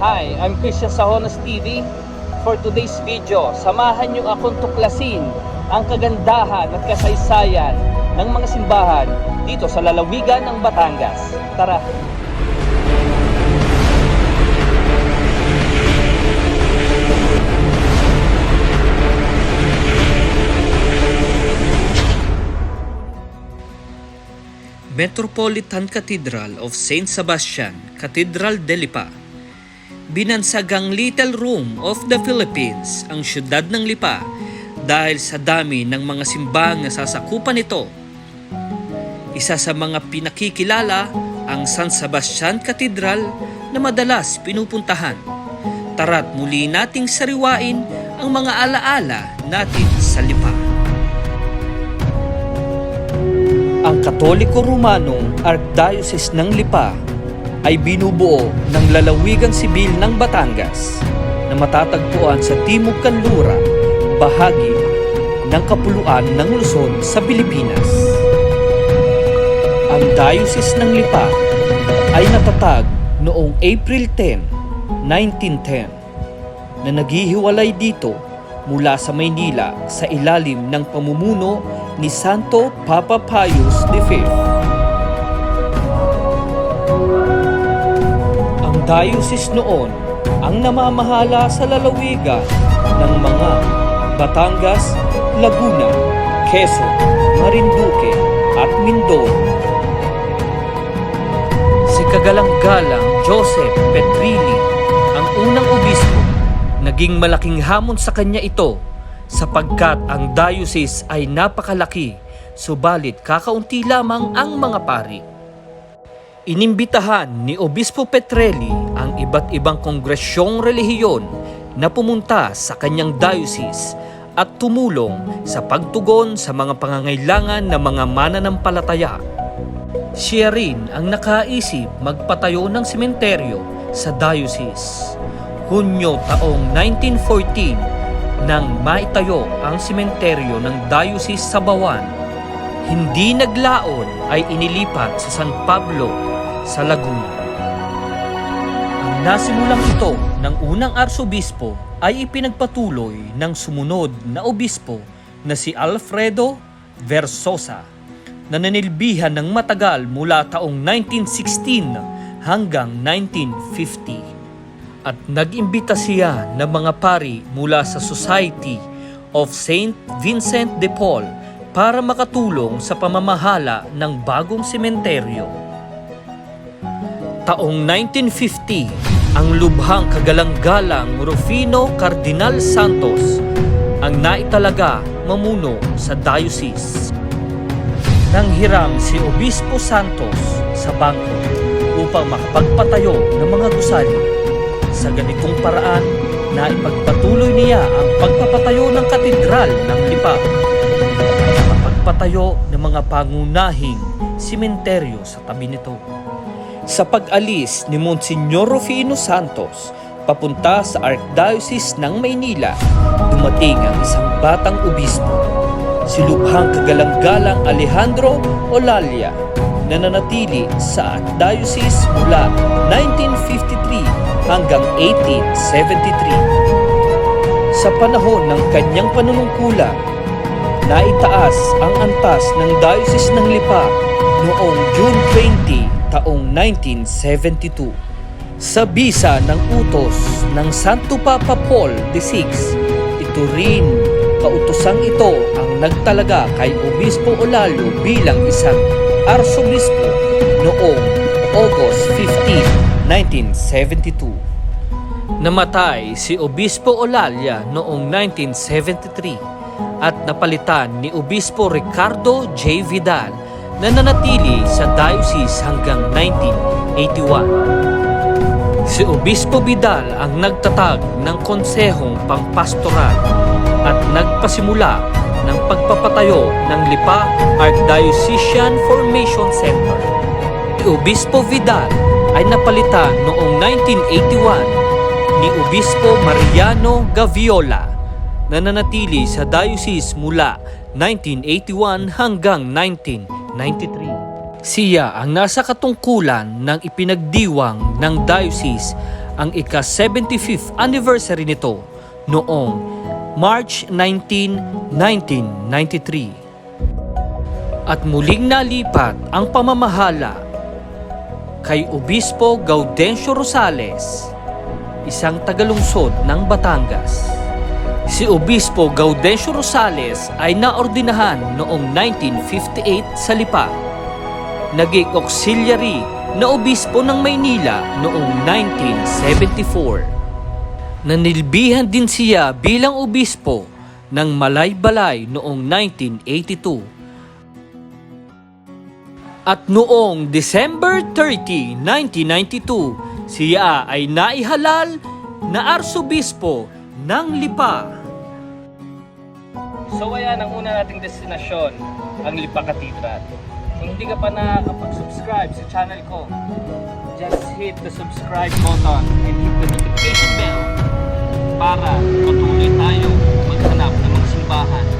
Hi, I'm Christian Sahonas TV. For today's video, samahan niyo akong tuklasin ang kagandahan at kasaysayan ng mga simbahan dito sa lalawigan ng Batangas. Tara! Metropolitan Cathedral of St. Sebastian, Cathedral de Lipa. Binansagang Little Room of the Philippines ang syudad ng Lipa dahil sa dami ng mga simbahang nasasakupan nito. Isa sa mga pinakikilala ang San Sebastian Cathedral na madalas pinupuntahan. Tara't muli nating sariwain ang mga alaala natin sa Lipa. Ang Katoliko Romanong Archdiocese ng Lipa ay binubuo ng lalawigan sibil ng Batangas na matatagpuan sa Timog Kanlura, bahagi ng kapuluan ng Luzon sa Pilipinas. Ang Diocese ng Lipa ay natatag noong April 10, 1910 na naghihiwalay dito mula sa Maynila sa ilalim ng pamumuno ni Santo Papa Pius V. diocese noon ang namamahala sa lalawigan ng mga Batangas, Laguna, Quezon, Marinduque at Mindoro. Si Kagalang-galang Joseph Petrilli ang unang obispo naging malaking hamon sa kanya ito sapagkat ang diocese ay napakalaki subalit kakaunti lamang ang mga pari. Inimbitahan ni Obispo Petrelli ang iba't ibang kongresyong relihiyon na pumunta sa kanyang diocese at tumulong sa pagtugon sa mga pangangailangan ng mga mananampalataya. Siya rin ang nakaisip magpatayo ng sementeryo sa diocese. Hunyo taong 1914 nang maitayo ang sementeryo ng Diocese sa Bawan. Hindi naglaon ay inilipat sa San Pablo sa Laguna. Ang nasimulang ito ng unang arsobispo ay ipinagpatuloy ng sumunod na obispo na si Alfredo Versosa na nanilbihan ng matagal mula taong 1916 hanggang 1950 at nag-imbita siya ng mga pari mula sa Society of Saint Vincent de Paul para makatulong sa pamamahala ng bagong sementeryo. Taong 1950, ang lubhang kagalang-galang Rufino Cardinal Santos ang naitalaga mamuno sa diocese. Nanghiram si Obispo Santos sa bangko upang makapagpatayo ng mga gusali sa ganitong paraan na ipagpatuloy niya ang pagpapatayo ng katedral ng Lipa pagpatayo ng mga pangunahing simenteryo sa tabi nito. Sa pag-alis ni Monsignor Rufino Santos papunta sa Archdiocese ng Maynila, dumating ang isang batang obispo, si Lubhang Kagalang-galang Alejandro Olalia na nanatili sa Archdiocese mula 1953 hanggang 1873. Sa panahon ng kanyang panunungkulan, naitaas ang antas ng Diocese ng Lipa noong June 20 taong 1972. Sa bisa ng utos ng Santo Papa Paul VI, ito rin kautosang ito ang nagtalaga kay Obispo Olalo bilang isang arsobispo noong August 15, 1972. Namatay si Obispo Olalia noong 1973 at napalitan ni Obispo Ricardo J. Vidal na nanatili sa diocese hanggang 1981. Si Obispo Vidal ang nagtatag ng konsehong pangpastoral at nagpasimula ng pagpapatayo ng Lipa Archdiocesan Formation Center. Si Obispo Vidal ay napalitan noong 1981 ni Obispo Mariano Gaviola na nanatili sa diocese mula 1981 hanggang 1993. Siya ang nasa katungkulan ng ipinagdiwang ng diocese ang ika-75th anniversary nito noong March 19, 1993. At muling nalipat ang pamamahala kay Obispo Gaudencio Rosales, isang tagalungsod ng Batangas. Si Obispo Gaudencio Rosales ay naordinahan noong 1958 sa Lipa. Naging auxiliary na obispo ng Maynila noong 1974. Nanilbihan din siya bilang obispo ng Malaybalay noong 1982. At noong December 30, 1992, siya ay naihalal na arsobispo ng Lipa. So ayan ang una nating destinasyon, ang Lipa Cathedral. Kung hindi ka pa nakakapag-subscribe sa channel ko, just hit the subscribe button and hit the notification bell para patuloy tayo maghanap ng mga simbahan